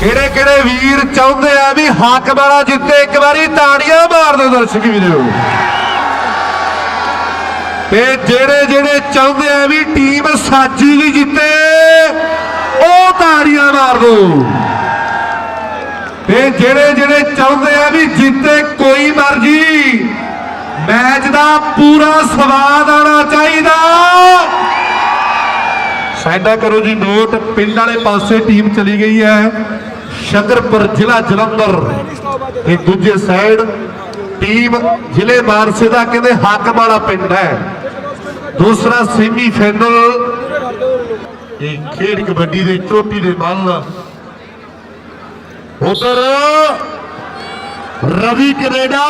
ਕਿਹੜੇ ਕਿਹੜੇ ਵੀਰ ਚਾਹੁੰਦੇ ਆ ਵੀ ਹਾਕ ਵਾਲਾ ਜਿੱਤੇ? ਇੱਕ ਵਾਰੀ ਤਾੜੀਆਂ ਮਾਰ ਦਿਓ ਦਰਸ਼ਕ ਵੀਰੋ। ਤੇ ਜਿਹੜੇ ਜਿਹੜੇ ਚਾਹੁੰਦੇ ਆ ਵੀ ਟੀਮ ਸਾਜੀ ਦੀ ਜਿੱਤੇ, ਉਹ ਤਾੜੀਆਂ ਮਾਰ ਦਿਓ ਤੇ ਜਿਹੜੇ ਜਿਹੜੇ ਚਾਹੁੰਦੇ ਆ ਵੀ ਜਿੱਤੇ ਕੋਈ ਮਰਜ਼ੀ, ਮੈਚ ਦਾ ਪੂਰਾ ਸਵਾਦ ਆਣਾ ਚਾਹੀਦਾ। ਸਾਡਾ ਕਰੋ ਜੀ ਨੋਟ, ਪਿੰਡ ਵਾਲੇ ਪਾਸੇ ਟੀਮ ਚਲੀ ਗਈ ਹੈ। ਸ਼ੰਕਰਪੁਰ ਜ਼ਿਲ੍ਹਾ ਜਲੰਧਰ। ਤੇ ਦੂਜੇ ਸਾਈਡ ਟੀਮ ਜ਼ਿਲ੍ਹੇ ਮਾਨਸੇ ਦਾ ਕਹਿੰਦੇ ਹਾਕਮ ਵਾਲਾ ਪਿੰਡ ਹੈ। ਦੂਸਰਾ ਸੈਮੀ ਇਹ ਖੇਡ ਕਬੱਡੀ ਦੇ ਚੋਟੀ ਦੇ ਮੱਲ ਉਧਰ ਰਵੀ ਕੈਨੇਡਾ,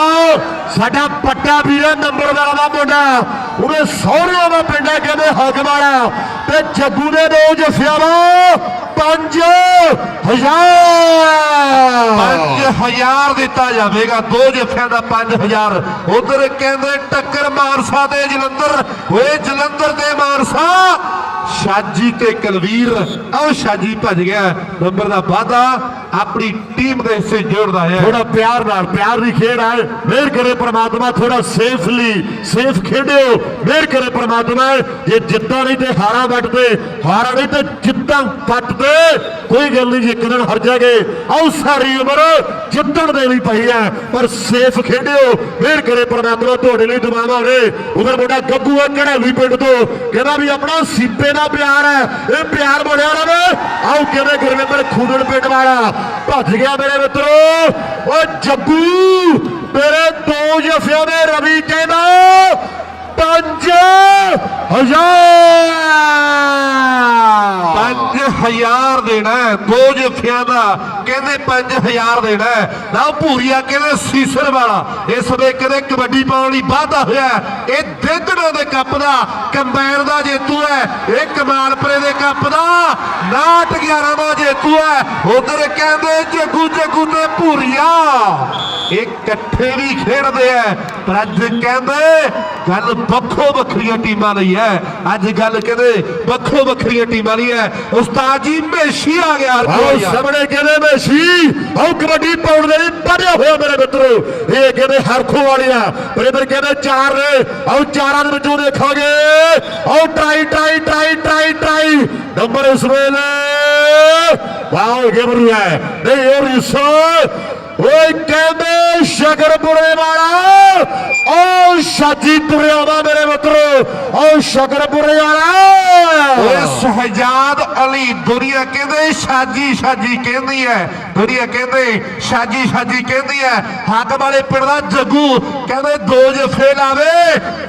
ਸਾਡਾ ਪੱਟਾ ਵੀਰਾ ਨੰਬਰ ਦਾ ਮੁੰਡਾ। ਉਹਦੇ ਸਹੁਰਿਆਂ ਦਾ ਪਿੰਡ ਹੈ ਕਹਿੰਦੇ ਹੱਕ ਵਾਲਾ। ਤੇ ਜੱਗੂ ਦੇ ਦੋ ਜੱਫਿਆਂ ਦਾ 5000 5000 ਦਿੱਤਾ ਜਾਵੇਗਾ। ਦੋ ਜੱਫਿਆਂ ਦਾ 5000 ਉਧਰ ਕਹਿੰਦੇ ਟੱਕਰ ਮਾਨਸਾ ਤੇ ਜਲੰਧਰ। ਓਏ ਜਲੰਧਰ ਤੇ ਮਾਨਸਾ। ਸ਼ਾਜੀ ਤੇ ਕਲਵੀਰ ਆਹ ਸ਼ਾਜੀ ਭੱਜ ਗਿਆ। ਨੰਬਰ ਦਾ ਵਾਦਾ ਆਪਣੀ ਟੀਮ ਦੇ ਹਿੱਸੇ ਜੋੜਦਾ ਹੈ। ਥੋੜਾ ਪਿਆਰ ਨਾਲ, ਪਿਆਰ ਦੀ ਖੇਡ ਹੈ ਮਿਹਰ ਕਰੇ ਪ੍ਰਮਾਤਮਾ ਥੋੜਾ ਸੇਫਲੀ ਸੇਫ ਖੇਡਿਓ। ਮਿਹਰ ਕਰੇ ਪ੍ਰਮਾਤਮਾ, ਜੇ ਜਿੱਤਾਂ ਨਹੀਂ ਤੇ ਹਾਰਾਂ ਵੱਟਦੇ ਹਾਰਾਂ ਨਹੀਂ ਤੇ ਜਿੱਤਾਂ ਵੱਟਦੇ ਕੋਈ ਗੱਲ ਨਹੀਂ, ਜੇ ਇੱਕ ਦਿਨ ਹਰ ਜਾਗੇ, ਆਓ ਸਾਰੀ ਉਮਰ ਜਿੱਤਣ ਦੇ ਲਈ ਪਈ ਹੈ। ਪਰ ਸੇਫ ਖੇਡਿਓ। ਮਿਹਰ ਕਰੇ ਪ੍ਰਮਾਤਮਾ, ਤੁਹਾਡੇ ਲਈ ਦੁਆਵਾਂ ਹੋਵੇ ਉਧਰ ਮੁੰਡਾ ਗੱਗੂ ਹੈ? ਘੜੇਲੀ ਪਿੰਡ ਤੋਂ। ਕਹਿੰਦਾ ਵੀ ਆਪਣਾ ਸੀਪੇ ਦਾ ਪਿਆਰ ਹੈ। ਇਹ ਪਿਆਰ ਬੋਲਿਆ ਬਣਿਆ ਰਵੇ ਆਓ ਕਿਵੇਂ ਗੁਰਵਿੰਦਰ ਖੂਦੜ ਪਿੰਡ ਵਾਲਾ ਭੱਜ ਗਿਆ ਮੇਰੇ ਮਿੱਤਰੋ। ਓ ਜੱਗੂ, ਤੇਰੇ ਦੋ ਜਫਿਆਂ ਦੇ ਰਵੀ ਕਹਿੰਦਾ ਪੰਜ ਹਜ਼ਾਰ। 5000 ਦੇਣਾ ਦੋ ਜੱਫਿਆਂ ਦਾ, ਕਹਿੰਦੇ 5000 ਦੇਣਾ ਨਾ ਭੂਰੀਆ, ਕਹਿੰਦੇ ਸੀਸਰ ਵਾਲਾ, ਇਸ ਵੇ ਕਹਿੰਦੇ ਕਬੱਡੀ ਪਾਉਣ ਲਈ ਵਾਧਾ ਹੋਇਆ ਇਹ ਦੇਦੜਾ ਦੇ ਕੱਪ ਦਾ, ਕੰਬਾਈਨ ਦਾ ਜੇਤੂ ਹੈ। ਇਹ ਕਮਾਲਪੁਰੇ ਦੇ ਕੱਪ ਦਾ 911 ਦਾ ਜੇਤੂ ਹੈ। ਉਧਰ ਕਹਿੰਦੇ ਜੱਗੂ ਜੱਗੂ ਤੇ ਭੂਰੀਆ। ਇਹ ਇਕੱਠੇ ਵੀ ਖੇਡਦੇ ਆ ਪਰ ਅੱਜ ਕਹਿੰਦੇ ਗੱਲ ਵੱਖੋ ਵੱਖਰੀਆਂ ਟੀਮਾਂ ਲਈ ਹੈ। ਅੱਜ ਗੱਲ ਕਹਿੰਦੇ ਵੱਖੋ ਵੱਖਰੀਆਂ ਟੀਮਾਂ ਲਈ ਹੈ। ਉਸਤਾਦ ਜੀ ਮੇਸ਼ੀ ਆ ਗਿਆ ਆ। ਸਾਹਮਣੇ ਕਹਿੰਦੇ ਮੈਸੀ ਆਓ ਕਬੱਡੀ ਪਾਉਣ ਦੇ ਲਈ ਵਧਿਆ ਹੋਇਆ ਮੇਰੇ ਮਿੱਤਰੋ। ਇਹ ਕਹਿੰਦੇ ਹਰਖੋ ਵਾਲਿਆ। ਪਰ ਇਧਰ ਕਹਿੰਦੇ ਚਾਰ ਨੇ। ਆਓ ਚਾਰਾਂ ਦੇ ਵਿੱਚੋਂ ਦੇਖਾਂਗੇ। ਆਓ try try try try try number ਇਸ ਵੇਲੇ ਵਾਓ ਗੇਬਰੂ ਹੈ ਨਹੀਂ ਇਹ ਰਿਸੋ। ਓਏ ਕਹਿੰਦੇ ਸ਼ਕਰਪੁਰੇ ਵਾਲਾ ਓ ਸ਼ਾਜੀ ਤੁਰਿਆ ਵਾ ਮੇਰੇ ਮਿੱਤਰੋ ਓ ਸ਼ਕਰਪੁਰੇ ਵਾਲਾ। ਓਏ ਸ਼ਹਜਾਦ ਅਲੀ, ਦੁਨੀਆ ਕਹਿੰਦੇ ਸ਼ਾਜੀ ਸ਼ਾਜੀ ਕਹਿੰਦੀ ਹੈ, ਦੁਨੀਆ ਕਹਿੰਦੇ ਸ਼ਾਜੀ ਸ਼ਾਜੀ ਕਹਿੰਦੀ ਹੈ। ਹੱਕ ਵਾਲੇ ਪਿੰਡ ਦਾ ਜੱਗੂ ਕਹਿੰਦੇ ਦੋ ਜਫੇ ਲਾਵੇ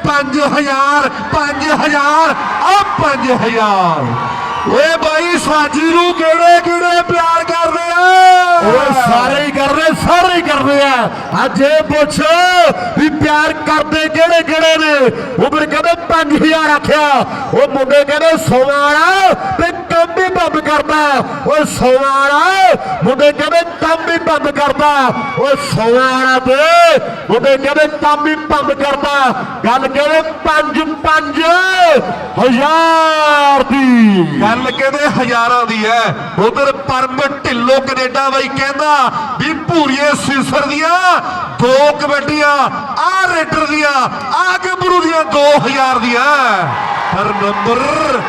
5000 5000 ਆ 5000 ਓਏ ਬਾਈ, ਸਾਜੀ ਨੂੰ ਕਿਹੜੇ ਕਿਹੜੇ ਪਿਆਰ ਕਰਦੇ ਆ? ਉਹ ਸਾਰੇ ਹੀ ਕਰਦੇ, ਸਾਰੇ ਹੀ ਕਰਦੇ ਆ। ਅੱਜ ਇਹ ਪੁੱਛ ਵੀ ਪਿਆਰ ਕਰਦੇ ਕਿਹੜੇ ਕਿਹੜੇ ਨੇ? ਉਹ ਮੇਰੇ ਕਹਿੰਦੇ 5000 ਆਖਿਆ। ਉਹ ਮੁੰਡੇ ਕਹਿੰਦੇ ਸੋਵਾਂ ਵਾਲਾ ਤੇ ਬੰਦ ਕਰਦਾ। ਉਹ ਸੋਵਾਂ ਮੁੰਡੇ ਕਹਿੰਦੇ ਕੰਮ ਵੀ ਬੰਦ ਕਰਦਾ। ਉਹ ਸੋਵਾਂ ਤੇ ਮੁੰਡੇ ਕਹਿੰਦੇ ਕੰਮ ਵੀ ਬੰਦ ਕਰਦਾ। ਗੱਲ ਕਹਿੰਦੇ 5 5 ਹਜ਼ਾਰ ਦੀ। ਗੱਲ ਕਹਿੰਦੇ ਹਜ਼ਾਰਾਂ ਦੀ ਹੈ ਉਧਰ ਪਰਮ ਢਿੱਲੋ ਕੈਨੇਡਾ ਬਾਈ ਕਹਿੰਦਾ ਵੀ ਭੂਰੀਏ ਸਿਸਰ ਦੀਆਂ ਦੋ ਕਬੱਡੀਆਂ, ਆ ਰੇਡਰ ਦੀਆਂ, ਆ ਗੱਭਰੂ ਦੀਆਂ 2000 ਦੀਆਂ। ਪਰ ਨੰਬਰ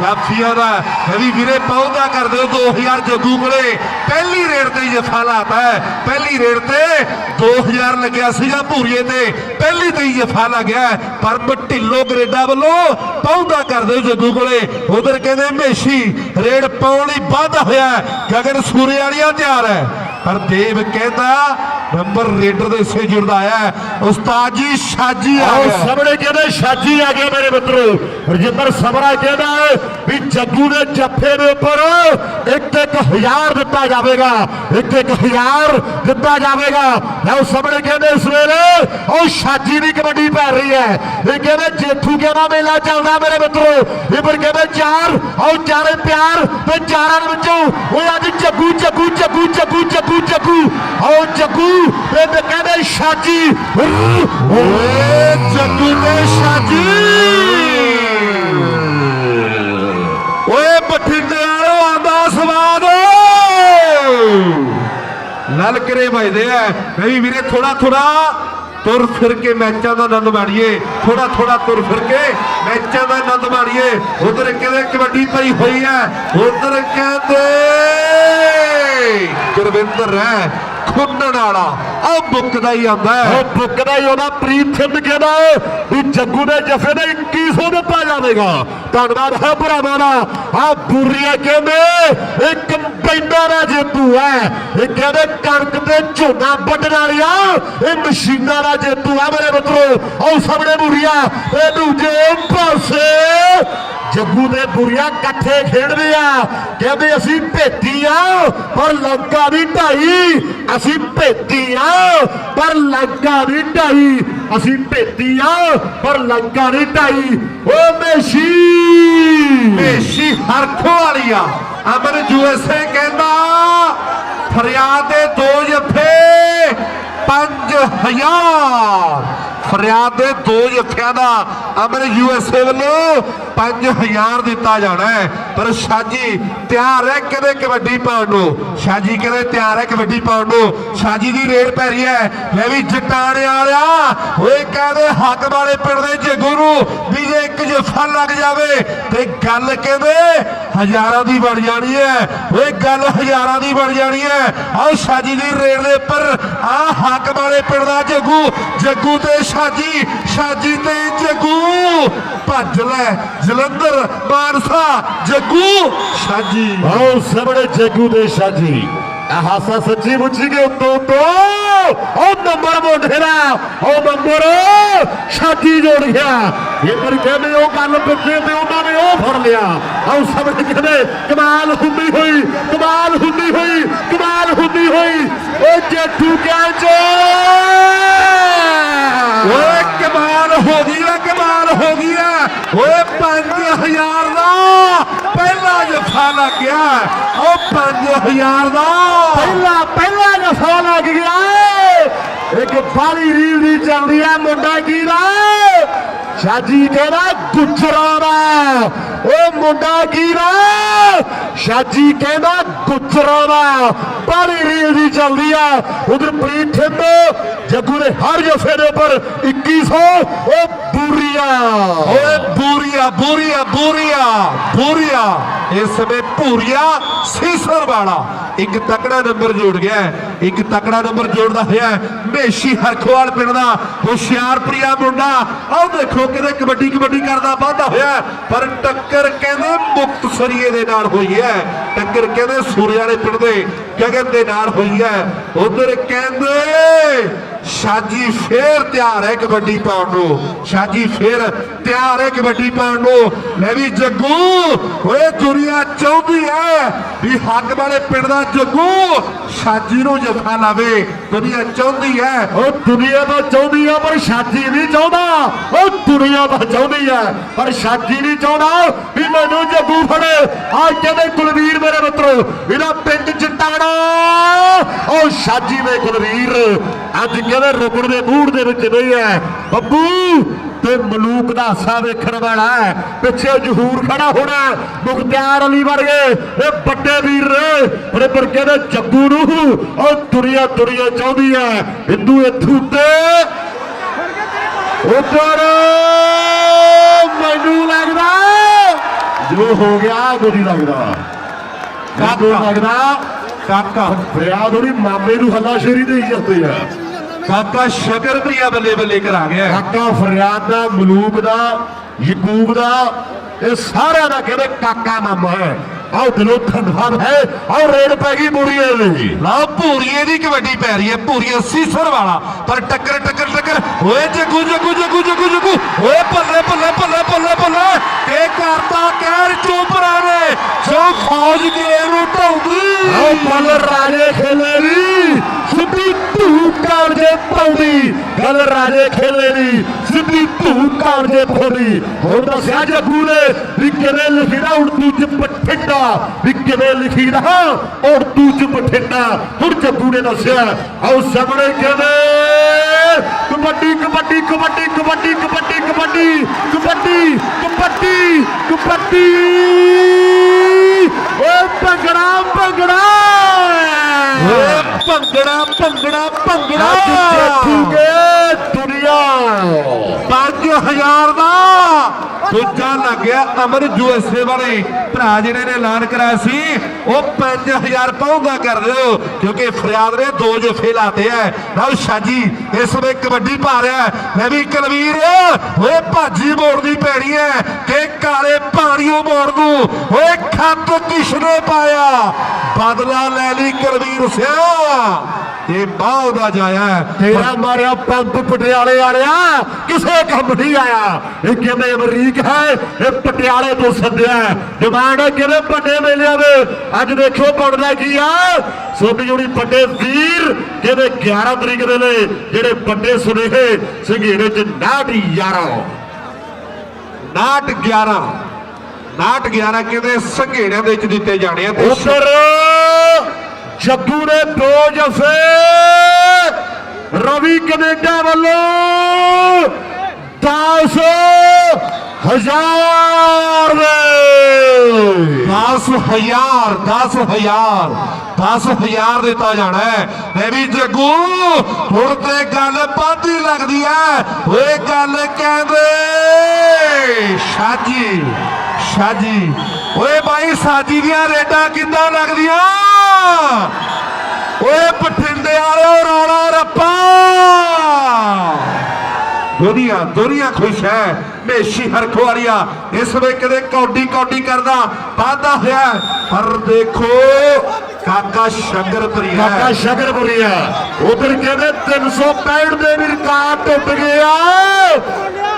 ਜਾਫੀਆ ਦਾ ਹੈਵੀ ਵੀਰੇ ਪੌਦਾ ਕਰ ਦਿਓ 2000 ਜੱਗੂ ਕੋਲੇ। ਪਹਿਲੀ ਰੇਡ ਤੇ ਜਫਾ ਲਾਤਾ ਪਹਿਲੀ ਰੇਡ ਤੇ 2000 ਲੱਗਿਆ ਸੀਗਾ ਭੂਰੀਏ ਤੇ। ਪਹਿਲੀ ਤੇ ਜਫਾ ਲੱਗਿਆ ਹੈ। ਪਰਮ ਢਿੱਲੋ ਕੈਨੇਡਾ ਵੱਲੋਂ ਪੌਦਾ ਕਰ ਦਿਓ ਜੱਗੂ ਕੋਲੇ। ਉਧਰ ਕਹਿੰਦੇ ਮੇਸ਼ੀ, ਰੇਡ ਪਾਉਣ ਲਈ ਵਾਧਾ ਹੋਇਆ ਹੈ। ਗਗਨ ਸੂਰੇ ਵਾਲੀਆ ਤਿਆਰ ਹੈ। ਪਰ ਦੇਵ ਕਹਿੰਦਾ ਨੰਬਰ ਰੇਡਰ ਦੇ ਹਿੱਸੇ ਜੁੜਦਾ ਹੈ। ਉਸਤਾਦ ਜੀ ਸ਼ਾਜੀ ਆ ਆਓ ਗਿਆ। ਸਾਹਮਣੇ ਕਹਿੰਦੇ ਸ਼ਾਜੀ ਆ ਗਿਆ ਮੇਰੇ ਮਿੱਤਰੋ। ਰਜਿੰਦਰ ਸਬਰਾ ਕਹਿੰਦਾ ਹੈ ਵੀ ਜੱਗੂ ਦੇ ਜੱਫੇ ਦੇ ਉੱਪਰ ਇੱਕ ਇੱਕ ਹਜ਼ਾਰ ਦਿੱਤਾ ਜਾਵੇਗਾ। ਇੱਕ ਇੱਕ ਹਜ਼ਾਰ ਦਿੱਤਾ ਜਾਵੇਗਾ। ਆਓ ਸਾਹਮਣੇ ਕਹਿੰਦੇ ਇਸ ਵੇਲੇ ਉਹ ਸ਼ਾਜੀ ਦੀ ਕਬੱਡੀ ਪੈ ਰਹੀ ਹੈ। ਇਹ ਕਹਿੰਦੇ ਜੇਠੂ ਕਹਿੰਦਾ ਮੇਲਾ ਚੱਲਦਾ ਮੇਰੇ ਮਿੱਤਰੋ। ਇਹ ਪਰ ਕਹਿੰਦੇ ਚਾਰ ਆਓ ਚਾਰੇ ਪਿਆਰ ਤੇ ਚਾਰਾਂ ਦੇ ਵਿੱਚੋਂ ਓਏ ਅੱਜ ਜੱਗੂ ਜੱਗੂ ਜੱਗੂ ਜੱਗੂ ਜੱਗੂ ਜੱਗੂ। ਆਓ ਜੱਗੂ ਇਹ ਕਹਿੰਦੇ ਸ਼ਾਜੀ। ਓਏ ਜੱਗੂ ਤੇ ਸ਼ਾਜੀ। ਓਏ ਬਠਿੰਡੇ ਵਾਲੋ ਆਂਦਾ ਸਵਾਦ ਵੈਲਕਰੇ ਵੱਜਦੇ ਆ। ਮੈਂ ਵੀ ਵੀਰੇ ਥੋੜਾ ਥੋੜਾ ਤੁਰ ਫਿਰ ਕੇ ਮੈਚਾਂ ਦਾ ਆਨੰਦ ਮਾਣੀਏ ਥੋੜਾ ਥੋੜਾ ਤੁਰ ਫਿਰ ਕੇ ਮੈਚਾਂ ਦਾ ਆਨੰਦ ਮਾਣੀਏ ਉਧਰ ਕਹਿੰਦੇ ਕਬੱਡੀ ਪਈ ਹੋਈ ਹੈ। ਉਧਰ ਕਹਿੰਦੇ ਗੁਰਵਿੰਦਰ ਹੈ। ਖੁੰਨਣ ਵਾਲਾ। ਆ ਮੁੱਕਦਾ ਹੀ ਆਉਂਦਾ ਹੈ। ਉਹ ਬੁੱਕਦਾ ਹੀ ਉਹਦਾ ਪ੍ਰੀਤ ਸਿੰਘ ਕਹਿੰਦਾ ਵੀ ਜੱਗੂ ਦੇ ਜਫੇ ਦਾ 2100 ਦਿੱਤਾ ਜਾਵੇਗਾ। ਧੰਨਵਾਦ ਹੈ ਭਰਾਵਾਂ ਦਾ। ਆ ਬੁਰੀਆ ਕਹਿੰਦੇ, ਇੱਕ ਕੰਬਾਈਨਾਂ ਦਾ ਜੇਤੂ ਹੈ ਇਹ ਕਹਿੰਦੇ ਕਣਕ ਤੇ ਝੋਨਾ ਵੱਢਣ ਵਾਲਿਆ, ਇਹ ਮਸ਼ੀਨਾਂ ਦਾ ਜੇਤੂ ਆ ਮੇਰੇ ਮਿੱਤਰੋ, ਆਓ ਸਾਹਮਣੇ ਬੁਰੀਆ ਇਹ ਦੂਜੇ ਪਾਸੇ ਜੱਗੂ ਦੇ ਬੁਰੀਆ ਇਕੱਠੇ ਖੇਡਦੇ ਆ। ਕਹਿੰਦੇ ਅਸੀਂ ਭੇਤੀ ਆ, ਪਰ ਲੰਕਾ ਦੀ ਢਾਈ, ਅਸੀਂ ਭੇਤੀ ਆ, ਪਰ ਲੰਕਾ ਦੀ ਢਾਈ, ਅਸੀਂ ਭੇਤੀ ਆ, ਪਰ ਲੰਕਾ ਦੀ ਢਾਈ। ਓ ਮੇਸ਼ੀ। ਮੇਸ਼ੀ ਹਰਥੋ ਵਾਲੀ ਆ ਅਮਰ ਯੂਐਸਏ ਕਹਿੰਦਾ, ਫਰਿਆਦ ਦੇ ਦੋ ਜੱਫੇ 5000 ਫਰਿਆਦ ਦੇ ਦੋ ਜੱਫਿਆਂ ਦਾ ਅਮਰ ਯੂਐਸਏ ਵੱਲੋਂ 5000 ਦਿੱਤਾ ਜਾਣਾ ਹੈ। ਪਰ ਸ਼ਾਜੀ ਤਿਆਰ ਹੈ ਕਦੇ ਕਬੱਡੀ ਪਾਉਣ ਨੂੰ? ਸ਼ਾਜੀ ਕਹਿੰਦੇ, ਤਿਆਰ ਹੈ ਕਬੱਡੀ ਪਾਉਣ ਨੂੰ। ਸ਼ਾਜੀ ਦੀ ਰੇਡ ਪੈ ਰਹੀ ਹੈ। ਲੈ ਵੀ ਜਟਾਣੇ ਵਾਲਿਆ ਓਏ ਕਹਿੰਦੇ, ਹੱਕ ਵਾਲੇ ਪਿੰਡ ਦੇ ਜੇ ਗੁਰੂ, ਵੀ ਜੇ ਇੱਕ ਜੱਫਾ ਲੱਗ ਜਾਵੇ ਤੇ ਗੱਲ ਕਹਿੰਦੇ ਹਜ਼ਾਰਾਂ ਦੀ ਬਣ ਜਾਣੀ ਹੈ। ਓਏ ਗੱਲ ਹਜ਼ਾਰਾਂ ਦੀ ਬਣ ਜਾਣੀ ਹੈ। ਆਓ ਸ਼ਾਜੀ ਦੀ ਰੇਡ ਦੇ ਉੱਪਰ, ਆ ਹੱਕ ਵਾਲੇ ਪਿੰਡ ਦਾ ਜੱਗੂ। ਜੱਗੂ ਤੇ ਸ਼ਾਜੀ ਸ਼ਾਜੀ ਤੇ ਜੱਗੂ। ਭੱਜ ਲੈ, ਜਲੰਧਰ ਮਾਨਸਾ ਜੱਗੂ, ਸ਼ਾਜੀ। ਆਓ ਸਾਹਮਣੇ ਜੱਗੂ ਤੇ ਸ਼ਾਜੀ। हासा सच्ची मुची के तो तो ओम नंबर वो ढेरा ओम नंबर साथी जोड़ गया ये पर के में ओ काल पे के में ओ में ओ भर लिया और सब के में कमाल हुंदी हुई कमाल हुंदी हुई कमाल हुंदी हुई ओ जेठू क्या जो ओ कमाल हो गई ਹੋ ਗਈ ਐ ਓਏ 5000 ਦਾ ਪਹਿਲਾ ਜਫਾ ਲੱਗ ਗਿਆ ਓ 5000 ਦਾ ਪਹਿਲਾ ਪਹਿਲਾ ਨਫਾ ਲੱਗ ਗਿਆ ਏ। ਇੱਕ ਬਾਲੀ ਰੀਲ ਦੀ ਚੱਲਦੀ ਆ ਮੁੰਡਾ ਕੀ ਦਾ ਸ਼ਾਜੀ ਕਹਿੰਦਾ ਗੁੱਜਰਾਂ ਦਾ ਓ ਮੁੰਡਾ ਕੀ ਦਾ ਸ਼ਾਜੀ ਕਹਿੰਦਾ ਗੁੱਜਰਾਂ ਦਾ ਬਾਲੀ ਰੀਲ ਦੀ ਚੱਲਦੀ ਆ ਉਧਰ ਪ੍ਰੀਤ ਠਿੰਦੋ ਜੱਗੂ ਦੇ ਹਰ ਜਫੇ ਦੇ ਉੱਪਰ 2100 ਓ ਬੂਰੀਆ ਓਏ ਬੂਰੀਆ ਬੂਰੀਆ ਬੂਰੀਆ ਬੂਰੀਆ ਇਸ ਸਮੇਂ ਭੂਰੀਆ ਸੀਸਰ ਵਾਲਾ। ਇੱਕ ਤਕੜਾ ਨੰਬਰ ਜੋੜ ਗਿਆ ਇੱਕ ਤਕੜਾ ਨੰਬਰ ਜੋੜਦਾ ਹੋਇਆ ਮੇਸ਼ੀ ਹਰਖਵਾਲ ਪਿੰਡ ਦਾ ਹੁਸ਼ਿਆਰਪੁਰੀਆ ਮੁੰਡਾ। ਆਹ ਦੇਖੋ ਕਿਤੇ ਕਬੱਡੀ ਕਬੱਡੀ ਕਰਦਾ, ਵਾਧਾ ਹੋਇਆ ਪਰ ਟੱਕਰ ਕਹਿੰਦੇ ਮੁਕਤ ਸਰੀਏ ਦੇ ਨਾਲ ਹੋਈ ਹੈ। ਟੱਕਰ ਕਹਿੰਦੇ ਸੂਰੇ ਵਾਲੇ ਪਿੰਡ ਦੇ। ਗਗਨ ਦੇ ਨਾਲ ਹੋਈ ਹੈ। ਉਧਰ ਕਹਿੰਦੇ ਸ਼ਾਜੀ ਫੇਰ ਤਿਆਰ ਹੈ ਕਬੱਡੀ ਪਾਉਣ ਨੂੰ। ਸ਼ਾਜੀ ਫੇਰ ਤਿਆਰ ਹੈ ਕਬੱਡੀ ਪਾਉਣ ਨੂੰ। ਲੈ ਵੀ ਜੱਗੂ, ਓਏ ਦੁਨੀਆ ਚਾਹੁੰਦੀ ਹੈ ਵੀ ਹੱਕ ਵਾਲੇ ਪਿੰਡ ਦਾ ਜੱਗੂ ਸ਼ਾਜੀ ਨੂੰ ਜਫਾ ਲਾਵੇ। ਦੁਨੀਆ ਚਾਹੁੰਦੀ ਹੈ। ਉਹ ਦੁਨੀਆ ਤਾਂ ਚਾਹੁੰਦੀ ਆ, ਪਰ ਸ਼ਾਦੀ ਨਹੀਂ ਚਾਹੁੰਦਾ। ਉਹ ਦੁਨੀਆ ਤਾਂ ਚਾਹੁੰਦੀ ਹੈ, ਪਰ ਸ਼ਾਦੀ ਨਹੀਂ ਚਾਹੁੰਦਾ ਵੀ ਮੈਨੂੰ ਜੱਗੂ ਫੜੇ। ਆ ਕਹਿੰਦੇ ਕੁਲਵੀਰ ਮੇਰੇ ਮਿੱਤਰੋ ਇਹਦਾ ਪਿੰਡ ਚ ਚਟਾਣਾ ਉਹ ਸ਼ਾਜੀ ਦੇ ਕੁਲਵੀਰ ਅੱਜ ਕਹਿੰਦੇ ਰੁਕਣ ਦੇ ਮੂਡ ਦੇ ਵਿੱਚ ਨਹੀਂ ਹੈ ਬੱਬੂ ਤੇ ਮਲੂਕ ਦਾ ਹਾਸਾ ਵੇਖਣ ਵਾਲਾ ਹੈ ਪਿੱਛੇ ਜਹੂਰ ਖੜਾ ਹੋਣਾ ਮੁਖਤਿਆਰ ਅਲੀ ਵਰਗੇ। ਇਹ ਵੱਡੇ ਵੀਰ ਨੇ ਪਰ ਕਹਿੰਦੇ ਜੱਗੂ ਨੂੰ ਉਹ ਦੁਨੀਆ ਦੁਨੀਆ ਚਾਹੁੰਦੀ ਹੈ ਹਿੰਦੂ ਇੱਥੋਂ ਤੇ ਉਧਰ ਮੈਨੂੰ ਲੱਗਦਾ ਜੋ ਹੋ ਗਿਆ ਨਹੀਂ ਲੱਗਦਾ। ਮੈਨੂੰ। ਲੱਗਦਾ ਕਾਕਾ। ਫਰਿਆਦ ਉਹਦੀ ਮਾਮੇ ਨੂੰ ਹੱਲਾ ਸ਼ੇਰੀ ਦੇ ਜਾਂਦੀ ਹੈ ਕਾਕਾ ਸ਼ਕਰ ਪ੍ਰਿਆ ਬੱਲੇ ਬੱਲੇ ਕਰਾ ਗਿਆ। ਕਾਕਾ ਫਰਿਆਦ ਦਾ ਮਲੂਕ ਦਾ ਯਕੂਬ ਦਾ ਇਹ ਸਾਰਿਆਂ ਦਾ ਕਹਿੰਦੇ ਕਾਕਾ ਮਾਮਾ ਹੈ। ਆਓ ਦਿਲੋਂ ਧੰਨਵਾਦ ਹੈ ਆਓ ਰੇਡ ਪੈ ਗਈ ਬੁਰੀਏ ਦੀ। ਲਓ ਭੂਰੀਏ ਦੀ ਕਬੱਡੀ ਪੈ ਰਹੀ ਹੈ ਭੂਰੀਆ ਸੀਸਰ ਵਾਲਾ। ਪਰ ਟੱਕਰ ਟੱਕਰ ਟੱਕਰ ਓਏ ਜੱਗੂ ਜੱਗੂ ਜੱਗੂ ਜੱਗੂ ਜੱਗੂ ਓਏ ਬੱਲੇ ਬੱਲੇ ਬੱਲੇ ਬੱਲੇ ਬੱਲੇ ਇਹ ਕਰਤਾ ਕਹਿਰ ਚੋਪਰਾ ਨੇ ਜੋ ਫੌਜ ਗੇਰ ਨੂੰ ਢਾਉਂਦੀ। ਆਓ ਮੱਲ ਰਾਜੇ ਖੇਲੇ ਦੀ ਸਿੱਧੀ ਧੂ ਕਾਲਜੇ ਪਾਉਂਦੀ। ਗੱਲ ਰਾਜੇ ਖੇਲੇ ਦੀ, ਸਿੱਧੀ ਧੂ ਕਾਲਜੇ ਪਾਉਂਦੀ। ਹੁਣ ਦੱਸਿਆ ਜੱਗੂ ਨੇ ਵੀ ਕਿਵੇਂ ਲਿਖੀਦਾ ਉਰਦੂ ਚ ਬਠਿੰਡਾ। ਵੀ ਕਿਵੇਂ ਲਿਖੀਦਾ ਉਰਦੂ ਚ ਬਠਿੰਡਾ। ਹੁਣ ਜੱਗੂ ਨੇ ਦੱਸਿਆ, ਆਓ ਸਾਹਮਣੇ ਕਹਿੰਦੇ, ਕਬੱਡੀ ਕਬੱਡੀ ਕਬੱਡੀ ਕਬੱਡੀ ਕਬੱਡੀ ਕਬੱਡੀ ਕਬੱਡੀ ਕਬੱਡੀ ਕਬੱਡੀ। ਜੀ ਓਏ ਭੰਗੜਾ ਭੰਗੜਾ। ਓਏ ਭੰਗੜਾ ਭੰਗੜਾ ਭੰਗੜਾ। ਜਿੱਥੇ ਦੁਨੀਆ। 5000 ਦਾ ਦੂਜਾ ਲੱਗਿਆ ਅਮਰ ਯੂਐਸਏ ਵਾਲੇ। ਭਰਾ ਜਿਹੜੇ ਨੇ ਐਲਾਨ ਕਰਾਇਆ ਸੀ, ਉਹ 5000 ਪਾਉਂਦਾ ਕਰ ਦਿਓ ਕਿਉਂਕਿ ਫਰਿਆਦ ਨੇ ਦੋ ਜਫੇ ਲਾਤੇ ਐ ਨਾਲ ਸ਼ਾਜੀ, ਇਸ ਵੇ ਕਬੱਡੀ ਪਾ ਰਿਹਾ ਮੈਂ ਵੀ ਕਲਵੀਰ ਓਏ ਭਾਜੀ ਮੋੜਦੀ ਪੈਣੀ ਐ ਕਿ ਕਾਲੇ ਪਾਣੀਓ ਮੋੜ ਨੂੰ। ਓਏ ਖੱਤ ਕਿਸ਼ਨੇ ਪਾਇਆ। ਬਦਲਾ ਲੈ ਲਈ ਕਲਵੀਰ ਸਿਆ। ਇਹ ਬਾਹ ਦਾ ਜਾਇਆ। ਤੇਰਾ ਮਾਰਿਆ ਪੰਪ ਪਟਿਆਲੇ ਵਾਲਿਆ। ਕਿਸੇ ਕੰਮ ਨਹੀਂ ਆਇਆ। ਇਹ ਕਹਿੰਦੇ ਅਮਰੀਕ ਹੈ? ਇਹ ਪਟਿਆਲੇ ਤੋਂ ਸੱਦਿਆ। ਡਿਮਾਂਡ ਹੈ ਕਿਹਦੇ ਵੱਡੇ ਮੇਲਿਆਂ ਦੇ? ਅੱਜ ਦੇਖੋ ਬਣਦਾ ਕੀ ਆ। ਸੋਨੀ ਜੁੜੀ ਵੱਡੇ ਵੀਰ ਕਹਿੰਦੇ 11 ਤਰੀਕ ਦੇ ਨੇ ਜਿਹੜੇ ਵੱਡੇ ਸੁਨੇਹੇ ਸੰਘੇੜੇ ਚ 69 11 ਨਾਟ 11 ਨਾਟ 11 ਕਹਿੰਦੇ ਸੰਘੇੜਿਆਂ ਦੇ ਵਿੱਚ ਦਿੱਤੇ ਜਾਣੇ ਆ? ਉਧਰ ਜੱਗੂ ਨੇ ਦੋ ਜਫੇ। ਰਵੀ ਕੈਨੇਡਾ ਵੱਲੋਂ 10 ਹਜ਼ਾਰ ਦੇ। 10000 10000 10000 ਦਿੱਤਾ ਜਾਣਾ ਹੈ। ਮੈਂ ਵੀ ਜੱਗੂ, ਹੁਣ ਤੇ ਗੱਲ ਬਾਦੀ ਲੱਗਦੀ ਹੈ। ਓਏ ਗੱਲ ਕਹਿੰਦੇ, ਸ਼ਾਜੀ ਸ਼ਾਜੀ, ਓਏ ਬਾਈ, ਸਾਜੀ ਦੀਆਂ ਰੇਡਾਂ ਕਿੱਦਾਂ ਲੱਗਦੀਆਂ? ਓਏ ਬਠਿੰਡੇ ਵਾਲਿਓ ਰੌਲਾ ਰੱਪਾ। ਦੁਨੀਆ ਦੁਨੀਆ ਖੁਸ਼ ਹੈ। ਮੇਸ਼ੀ ਹਰਖਵਾਰੀਆ ਇਸ ਵੇ ਕਦੇ ਕੌਡੀ ਕੌਡੀ ਕਰਦਾ ਵਾਦਾ ਹੋਇਆ। ਹੈ। ਪਰ ਦੇਖੋ ਕਾਕਾ ਸ਼ੰਕਰਪੁਰੀ ਕਾਕਾ ਹੈ। ਸ਼ਗਰਪੁਰੀਆ ਉਧਰ ਕਹਿੰਦੇ 365 ਦੇ ਵੀ ਰਿਕਾਰਡ ਟੁੱਟ ਗਿਆ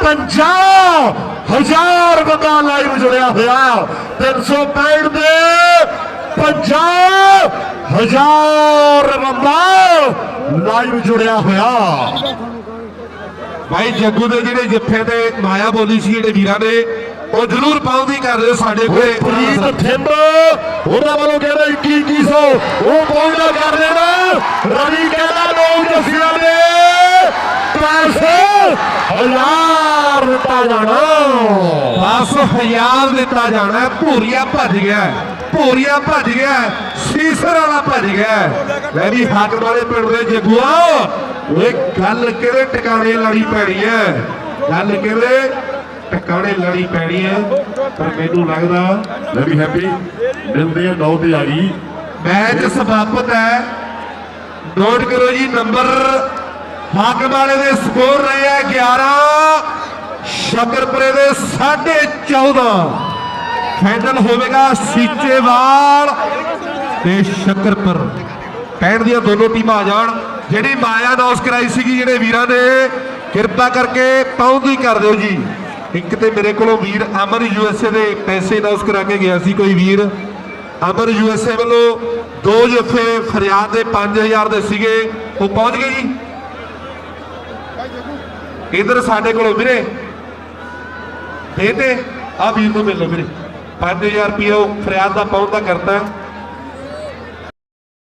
50 ਹਜ਼ਾਰ ਬੰਦਾ ਲਾਈਵ ਜੁੜਿਆ ਹੋਇਆ। 365 ਦੇ 50 ਹਜ਼ਾਰ ਬੰਦਾ ਲਾਈਵ ਜੁੜਿਆ ਹੋਇਆ। ਭਾਈ ਜੱਗੂ ਦੇ ਜਿਹੜੇ ਜੱਫੇ ਤੇ ਮਾਇਆ ਬੋਲੀ ਸੀ ਜਿਹੜੇ ਵੀਰਾਂ ਨੇ ਉਹ ਜ਼ਰੂਰ ਪਾਉਂਦੀ ਕਰ ਦਿਓ ਸਾਡੇ ਕੋਲੇ। ਪ੍ਰੀਤ ਥਿੰਬ ਉਹਨਾਂ ਵੱਲੋਂ ਕਹਿੰਦਾ 21 2100 ਉਹ ਪਹੁੰਚਦਾ ਕਰ ਦੇਣਾ ਰਵੀ ਕਹਿੰਦਾ ਲੋਕ ਜੱਫੀਆਂ ਨੇ ਪੈਸੇ ਹਜ਼ਾਰ ਦਿੱਤਾ ਜਾਣਾ। 10000 ਦਿੱਤਾ ਜਾਣਾ। ਭੂਰੀਆ ਭੱਜ ਗਿਆ। ਭੂਰੀਆ ਭੱਜ ਗਿਆ ਸੀਸਰ ਵਾਲਾ ਭੱਜ ਗਿਆ ਹੈ। ਵੀ ਹਾਕਮ ਵਾਲੇ ਪਿੰਡ ਦੇ ਜੱਗੂਆ ਓਏ ਗੱਲ ਕਿਹੜੇ ਟਿਕਾਣੇ ਲੜੀ ਪੈਣੀ ਹੈ? ਗੱਲ ਕਿਹੜੇ ਟਿਕਾਣੇ ਲੜੀ ਪੈਣੀ ਹੈ? ਪਰ ਮੈਨੂੰ ਲੱਗਦਾ, ਮੈਂ ਵੀ ਹੈਪੀ ਮਿਲਦੇ ਆ ਨੌ ਤੇ ਆ ਗਈ ਮੈਚ ਸਮਾਪਤ ਹੈ। ਨੋਟ ਕਰੋ ਜੀ, ਨੰਬਰ ਹਾਕਮ ਵਾਲੇ ਦੇ ਸਕੋਰ ਰਹੇ ਹੈ 11 ਸ਼ਕਰਪੁਰੇ ਦੇ 14.5 ਫਾਈਨਲ ਹੋਵੇਗਾ ਸੀਚੇਵਾਲ ਤੇ ਸ਼ਕਰਪੁਰ। ਪੈਣ ਦੀਆਂ ਦੋਨੋਂ ਟੀਮਾਂ ਆ ਜਾਣ। ਜਿਹੜੀ ਮਾਇਆ ਅਨਾਉਂਸ ਕਰਾਈ ਸੀਗੀ, ਜਿਹੜੇ ਵੀਰਾਂ ਨੇ, ਕਿਰਪਾ ਕਰਕੇ ਪਹੁੰਚਦੀ ਕਰ ਦਿਓ ਜੀ। ਇੱਕ ਤੇ ਮੇਰੇ ਕੋਲੋਂ ਵੀਰ ਅਮਰ ਯੂਐਸਏ ਦੇ ਪੈਸੇ ਅਨਾਉਂਸ ਕਰਾ ਕੇ ਗਿਆ ਸੀ ਕੋਈ ਵੀਰ। ਅਮਰ ਯੂਐਸਏ ਵੱਲੋਂ ਦੋ ਜਫੇ ਫਰਿਆਦ ਦੇ 5000 ਦੇ ਸੀਗੇ। ਉਹ ਪਹੁੰਚ ਗਏ ਜੀ। ਇਧਰ ਸਾਡੇ ਕੋਲੋਂ ਵੀਰੇ। ਦੇ ਆ ਵੀਰ ਨੂੰ ਮਿਲ ਲਓ ਵੀਰੇ। 5000 ਰੁਪਏ ਉਹ ਫਰਿਆਦ ਦਾ ਪਹੁੰਚਦਾ ਕਰਤਾ।